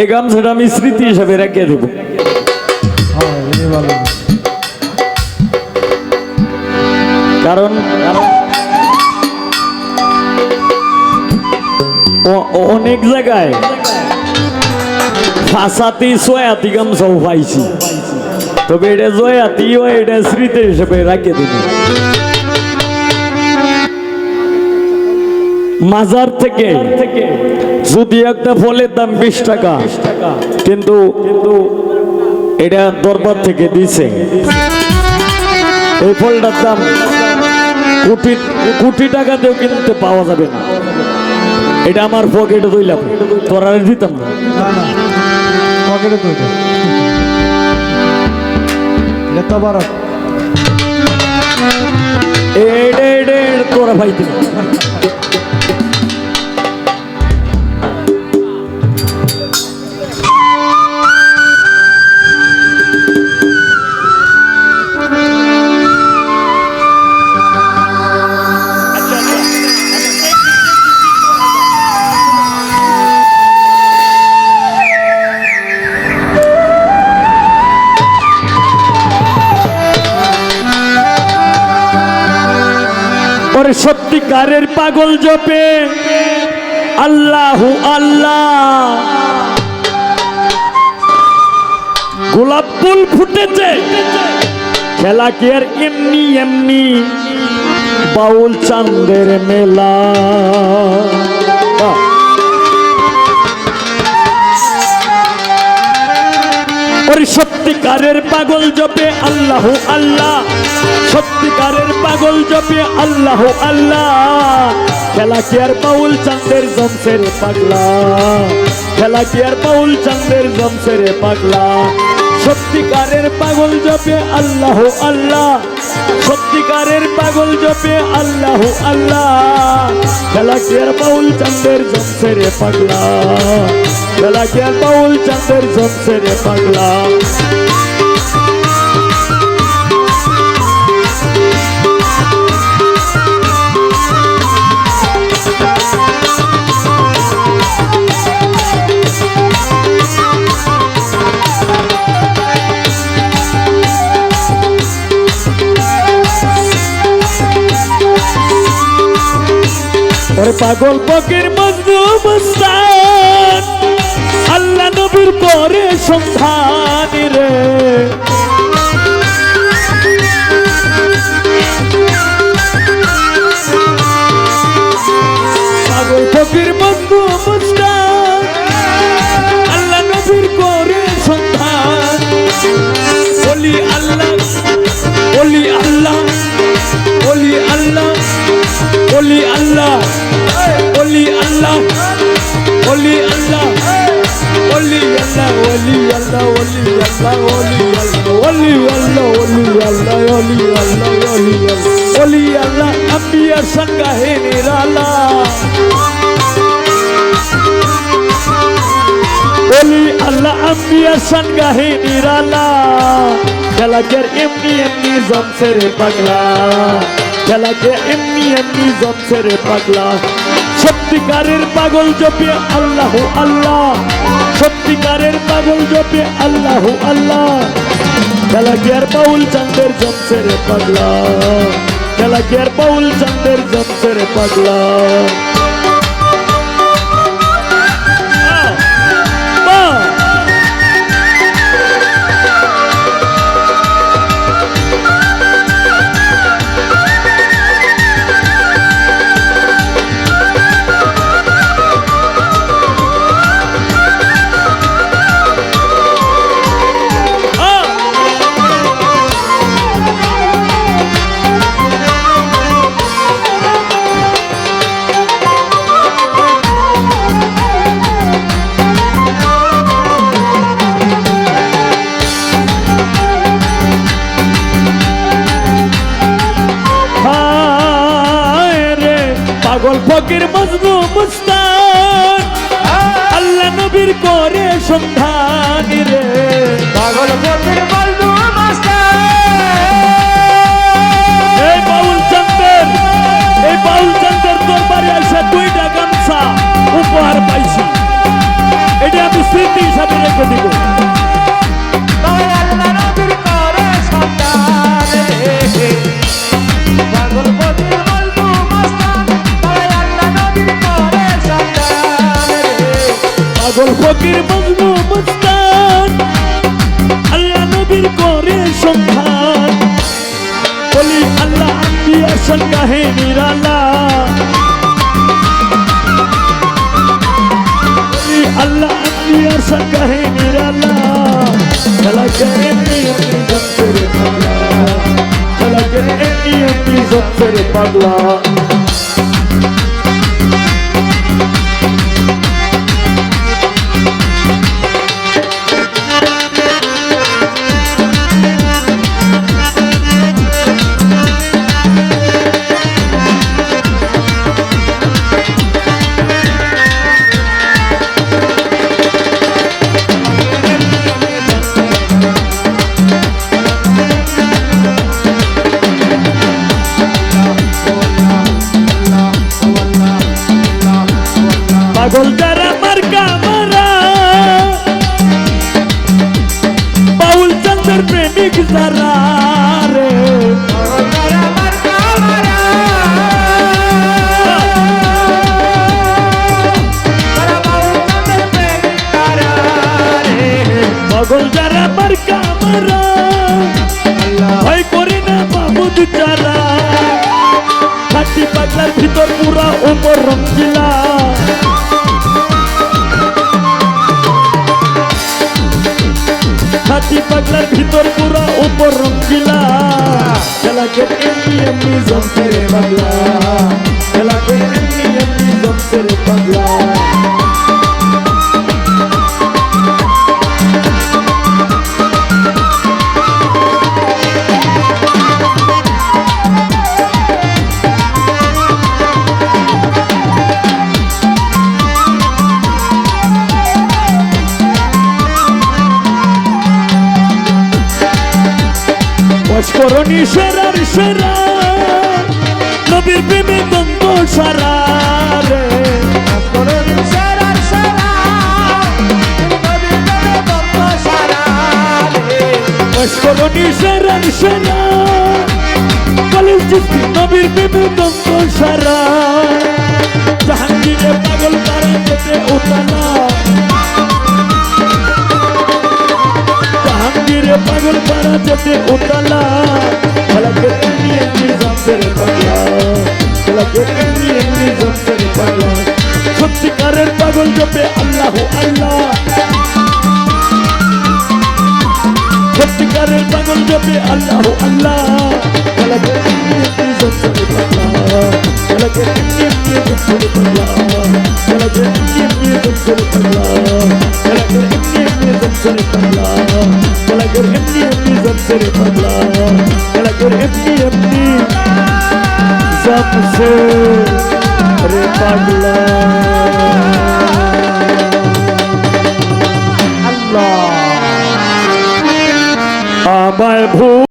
এই গামছাটা আমি স্মৃতি হিসাবে রেখে দেবো। কারণ অনেক জায়গায় ফাঁসাতি সোয়াতি গামছাও পাইছি তবে এটা জয়াতি ও এটা স্মৃতি হিসেবে রেখে দেবো। মাজার থেকে যদি একটা ফলের দাম বিশ টাকা কিন্তু কিন্তু এটা দরবার থেকে দিছে। এই ফলটার দাম কোটি কোটি টাকাতেও কিনতে পাওয়া যাবে না। এটা আমার পকেটে দইলাম তোরা দিতাম না। পকেটে এটা তো আবার এইটা এইটা তোরা ভাই দিন সত্যিকারের পাগল জপে। আল্লাহু আল্লাহ। গোলাপ ফুল ফুটেছে। খেলা কি আর এমনি এমনি? বাউল চান্দের মেলা। সত্যিকারের পাগল জপে আল্লাহ আল্লাহ। সত্যিকারের পাগল জপে আল্লাহ আল্লাহ। খেলা কি আর পাউল চান্দের জমসে রে পাগলা? খেলা কি আর পাউল চান্দের জমসে রে পাগলা? সত্যিকারের পাগল জপে আল্লাহ আল্লাহ। সত্যিকারের পাগল জপে আল্লাহ আল্লাহ। খেলা কি আর পাউল চান্দের জমসে রে পাগলা? খেলা কি আর পাউল চান্দের জমসে রে পাগলা? ওরে পাগল পকের মজনু মস্তান আল্লাহ নবীর পরে সন্ধান রে। বলি আল্লাহ বলি আল্লাহ আল্লাহ বলি আল্লাহ আল্লাহ বলি আল্লাহ বলি আল্লাহ বলি আল্লাহ আম্বিয়ার বলি আল্লাহ আম্বিয়ার সঙ্গা হে নিরালা খেলাকের এমনি এমনি জমছে রে পাগলা খেলাকে এমনি এমনি জমছে পাগলা সত্যিকারের পাগল জপে আল্লাহ আল্লাহ সত্যিকারের পাগল জপে আল্লাহ আল্লাহ। খেলা গিয়ার বাউল চান্দের জমছে রে পাগলা? খেলা গিয়ার বাউল চান্দের জমছে রে পাগলা? পাগল ফকির মজনু মুস্তান। আল্লাহ নবীর করে সন্ধান রে। পাগল ফকির মজনু মুস্তান। এই বাউল চন্দ্র এই বাউল চন্দের দরবারে আসে দুইটা ফকির মজনু মুস্তান। আল্লাহ নবীর করে সন্ধান। বলি, আল্লাহ আম্বিয়া সঙ্গাহে নিরালা। আল্লাহ আম্বিয়া সঙ্গাহে নিরালা। চলা কে এমনি এমনি পাগলা চলা কে এমনি এমনি পাগলা পাগল। হাতি পাগলার ভিতর পুরা ওপর রঙ্গিলা হাতি পাগলার ভিতর পুরা উপর খেলা খেলাকে এমনি এমনি জমতে রে পস্করণী সেরার সেরা। নবীর প্রেমে দ্বন্দ্ব সারা রে। পস্করণী সেরার সেরা। কলেজ জিস্তি নবীর প্রেমে দ্বন্দ্ব সারা। জাহাঙ্গীরে পাগল তারা যেতে উতালা যেতে উতালা খেলাকে এমনি এমনি জমছে রে পাগলা খেলাকে এমনি এমনি জমছে রে পাগলা। সত্যিকারের পাগল জপে আল্লাহ আল্লাহ। সত্যিকারের পাগল জপে আল্লাহ আল্লাহ। এমনি এমনি জমছে রে পাগলা এমনি এমনি জমছে রে পাগলা এমনি এমনি জমছে রে পাগলা এমনি এমনি জমছে রে পাগলা খেলাকে এমনি এমনি জমছে রে পাগলা খেলাকে এমনি এমনি জমছে রে পাগলা। আমায় ভূ